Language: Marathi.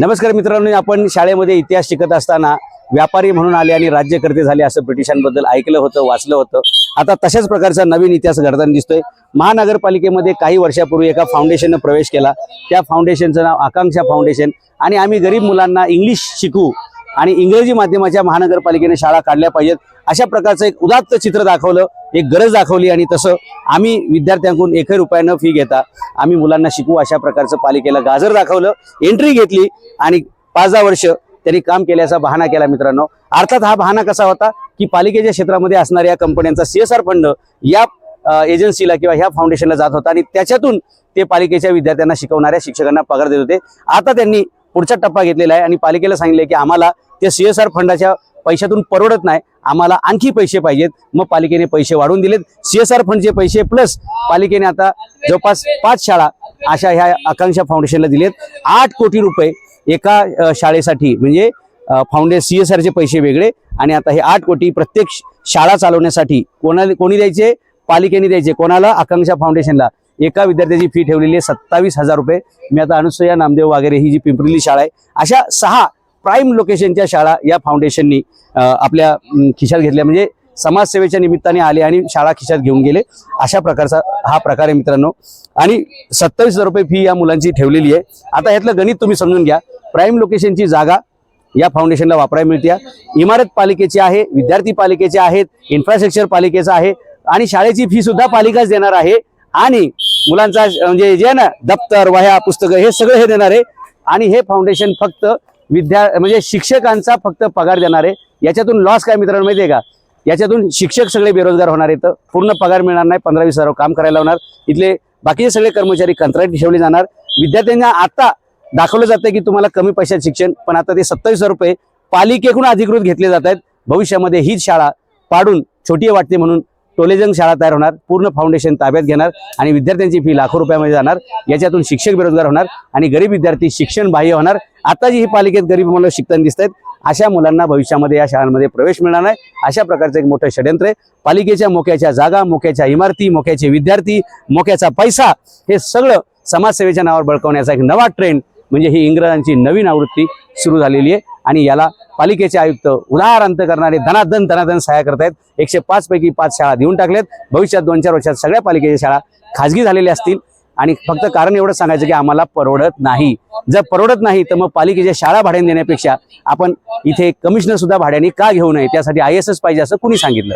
नमस्कार मित्रांनो आपण शाळेमध्ये इतिहास शिकत असताना व्यापारी म्हणून आले आणि राज्यकर्ते झाले असं ब्रिटिशांबद्दल ऐकलं होतं वाचलं होतं. आता तशाच प्रकारचा नवीन इतिहास घडताना दिसतोय. महानगरपालिकेमध्ये काही वर्षापूर्वी एका फाउंडेशननं प्रवेश केला. त्या फाउंडेशनचं नाव आकांक्षा फाउंडेशन आणि आम्ही गरीब मुलांना इंग्लिश शिकू आणि इंग्रजी माध्यमाच्या महानगरपालिकेने शाळा काढल्या पाहिजेत. अशा प्रकारचं एक उदात्त चित्र दाखवलं एक गरज दाखवली आणि तसं आम्ही विद्यार्थ्यांकडून एकही रुपयानं फी घेता. आम्ही मुलांना शिकू अशा प्रकारचं पालिकेला गाजर दाखवलं एंट्री घेतली आणि पाच दहा वर्ष त्यांनी काम केल्याचा बहाणा केला मित्रांनो. अर्थात हा बहाणा कसा होता की पालिकेच्या क्षेत्रामध्ये असणाऱ्या कंपन्यांचा सीएसआर फंड या एजन्सीला किंवा ह्या फाउंडेशनला जात होता आणि त्याच्यातून ते पालिकेच्या विद्यार्थ्यांना शिकवणाऱ्या शिक्षकांना पगार देत होते. आता त्यांनी पुढचा टप्पा घेतलेला आहे. आणि पालिकेला सांगितले की आम्हाला त्या आर फंडाच्या पैशातून परवडत नाही. आम्हाला आणखी पैसे पाहिजेत. मग पालिकेने पैसे वाढवून दिलेत. सीएसआर फंडचे पैसे प्लस पालिकेने आता जवळपास पाच शाळा अशा ह्या आकांक्षा फाउंडेशनला दिलेत. आठ कोटी रुपये एका शाळेसाठी म्हणजे फाउंडे सी एस आरचे पैसे वेगळे. आणि आता हे आठ कोटी प्रत्येक शाळा चालवण्यासाठी कोणाला कोणी द्यायचे? पालिकेने द्यायचे. कोणाला? आकांक्षा फाउंडेशनला एका विद्यार्थ्याची फी ठेवलेली आहे सत्तावीस हजार रुपये. मी आता अनुसया नामदेव वगैरे ही जी पिंपरीली शाळा आहे अशा सहा प्राईम लोकेशनच्या शाळा या फाउंडेशननी आपल्या खिशात घेतल्या. म्हणजे समाजसेवेच्या निमित्ताने आले आणि शाळा खिशात घेऊन गेले. अशा प्रकारचा हा प्रकार आहे मित्रांनो. आणि सत्तावीस हजार रुपये फी या मुलांची ठेवलेली आहे. आता ह्यातलं गणित तुम्ही समजून घ्या. प्राईम लोकेशनची जागा या फाउंडेशनला वापरायला मिळते. इमारत पालिकेची आहे विद्यार्थी पालिकेचे आहेत इन्फ्रास्ट्रक्चर पालिकेचं आहे आणि शाळेची फी सुद्धा पालिकाच देणार आहे. आणि मुलांचा म्हणजे जे आहे ना दप्तर वह्या पुस्तकं हे सगळं हे देणार आहे आणि हे फाउंडेशन फक्त विद्या म्हणजे शिक्षकांचा फक्त पगार देणार. आहे याच्यातून लॉस काय मित्रांनो माहिती आहे का? याच्यातून शिक्षक सगळे बेरोजगार होणार आहेत पूर्ण पगार मिळणार नाही पंधरा वीस हजार काम करायला होणार इथले बाकीचे सगळे कर्मचारी कंत्राटी ठेवले जाणार. विद्यार्थ्यांना आता दाखवलं जातं की तुम्हाला कमी पैशात शिक्षण पण आता ते सत्तावीस रुपये पालिकेकडून अधिकृत घेतले जात आहेत. भविष्यामध्ये हीच शाळा पाडून छोटी वाटते म्हणून टोलेजंग शाळा तयार होणार पूर्ण फाउंडेशन ताब्यात घेणार आणि विद्यार्थ्यांची फी लाखो रुपयामध्ये जाणार. याच्यातून शिक्षक बेरोजगार होणार आणि गरीब विद्यार्थी शिक्षण बाह्य होणार. आता जी ही पालिकेत गरीब मुलं शिकताना दिसत आहेत अशा मुलांना भविष्यामध्ये या शाळांमध्ये प्रवेश मिळणार नाही. अशा प्रकारचं एक मोठं षडयंत्र आहे. पालिकेच्या मोक्याच्या जागा मोक्याच्या इमारती मोक्याचे विद्यार्थी मोक्याचा पैसा हे सगळं समाजसेवेच्या नावावर बळकवण्याचा एक नवा ट्रेंड म्हणजे ही इंग्रजांची नवीन आवृत्ती सुरू झालेली आहे. आणि याला पालिकेचे आयुक्त उदार अंत करणारे धनाधन धनाधन सहाय्य करतायत एकशे पाच पैकी पाच शाळा देऊन टाकल्यात. भविष्यात दोन चार वर्षात सगळ्या पालिकेच्या शाळा खाजगी झालेल्या असतील. आणि फक्त कारण एवढं सांगायचं की आम्हाला परवडत नाही. जर परवडत नाही तर मग पालिकेच्या शाळा भाड्याने देण्यापेक्षा आपण इथे कमिशनर सुद्धा भाड्याने का घेऊ नये? त्यासाठी आय एस एस पाहिजे असं कुणी सांगितलं?